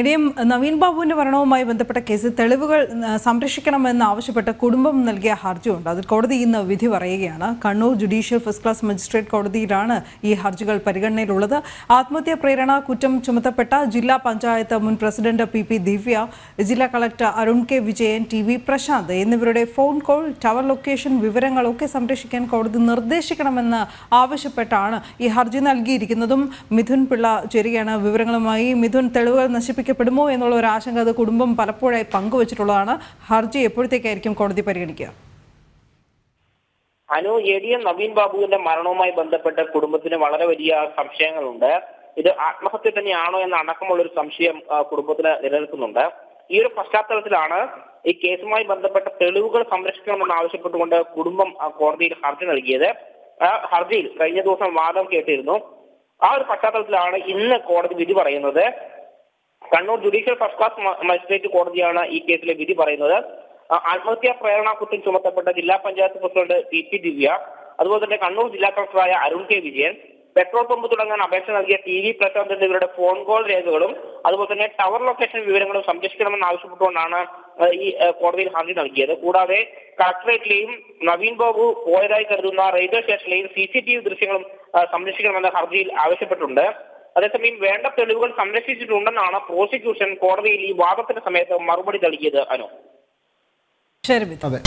ഇടയും നവീൻ ബാബുവിന്റെ മരണവുമായി ബന്ധപ്പെട്ട കേസിൽ തെളിവുകൾ സംരക്ഷിക്കണമെന്ന് ആവശ്യപ്പെട്ട് കുടുംബം നൽകിയ ഹർജിയുണ്ട്. അതിൽ കോടതി ഇന്ന് വിധി പറയുകയാണ്. Kannur judicial first class magistrate കോടതിയിലാണ് ഈ ഹർജികൾ പരിഗണനയിലുള്ളത്. ആത്മഹത്യാ പ്രേരണ കുറ്റം ചുമത്തപ്പെട്ട ജില്ലാ പഞ്ചായത്ത് മുൻ പ്രസിഡന്റ് പി പി ദിവ്യ ജില്ലാ collector Arun K Vijayan T V Prashanth എന്നിവരുടെ ഫോൺ കോൾ ടവർ ലൊക്കേഷൻ വിവരങ്ങളൊക്കെ സംരക്ഷിക്കാൻ കോടതി നിർദ്ദേശിക്കണമെന്ന് ആവശ്യപ്പെട്ടാണ് ഈ ഹർജി നൽകിയിരിക്കുന്നതും. മിഥുൻ പിള്ള ചേരുകയാണ് വിവരങ്ങളുമായി. മിഥുൻ തെളിവുകൾ നശിപ്പിക്കപ്പെടുമോ എന്നുള്ള ഒരു ആശങ്ക അത് കുടുംബം പലപ്പോഴായി പങ്കുവച്ചിട്ടുള്ളതാണ്. ഹർജി എപ്പോഴത്തേക്കായിരിക്കും കോടതി പരിഗണിക്കുക? അനു എ ഡി എം നവീൻ ബാബുവിന്റെ മരണവുമായി ബന്ധപ്പെട്ട് കുടുംബത്തിന് വളരെ വലിയ സംശയങ്ങളുണ്ട്. ഇത് ആത്മഹത്യ തന്നെയാണോ എന്ന അടക്കമുള്ള ഒരു സംശയം കുടുംബത്തിന് നിലനിൽക്കുന്നുണ്ട്. ഈ ഒരു പശ്ചാത്തലത്തിലാണ് ഈ കേസുമായി ബന്ധപ്പെട്ട തെളിവുകൾ സംരക്ഷിക്കണമെന്ന് ആവശ്യപ്പെട്ടുകൊണ്ട് കുടുംബം കോടതിയിൽ ഹർജി നൽകിയത്. ആ ഹർജിയിൽ കഴിഞ്ഞ ദിവസം വാദം കേട്ടിരുന്നു. ആ ഒരു പശ്ചാത്തലത്തിലാണ് ഇന്ന് കോടതി വിധി പറയുന്നത്. Kannur judicial first class magistrate കോടതിയാണ് ഈ കേസിലെ വിധി പറയുന്നത്. ആത്മഹത്യാ പ്രേരണ കുറ്റം ചുമത്തപ്പെട്ട ജില്ലാ panchayat president P P Divya അതുപോലെ തന്നെ കണ്ണൂർ ജില്ലാ കളക്ടറായ Arun K Vijayan petrol pump തുടങ്ങാൻ അപേക്ഷ നൽകിയ ടി വി പ്രശാന്ത് എന്നിവരുടെ ഫോൺ കോൾ രേഖകളും അതുപോലെ തന്നെ ടവർ ലൊക്കേഷൻ വിവരങ്ങളും സംരക്ഷിക്കണമെന്ന് ആവശ്യപ്പെട്ടുകൊണ്ടാണ് ഈ കോടതിയിൽ ഹർജി നൽകിയത്. കൂടാതെ കളക്ടറേറ്റിലെയും നവീൻ ബാബു പോയതായി കരുതുന്ന റെയിൽവേ സ്റ്റേഷനിലെയും സി സി ടി വി ദൃശ്യങ്ങളും സംരക്ഷിക്കണമെന്ന് ഹർജിയിൽ ആവശ്യപ്പെട്ടിട്ടുണ്ട്. അതേസമയം വേണ്ട തെളിവുകൾ സംരക്ഷിച്ചിട്ടുണ്ടെന്നാണ് പ്രോസിക്യൂഷൻ കോടതിയിൽ ഈ വാദത്തിന്റെ സമയത്ത് മറുപടി നൽകിയത് അനു. ശരി അതെ.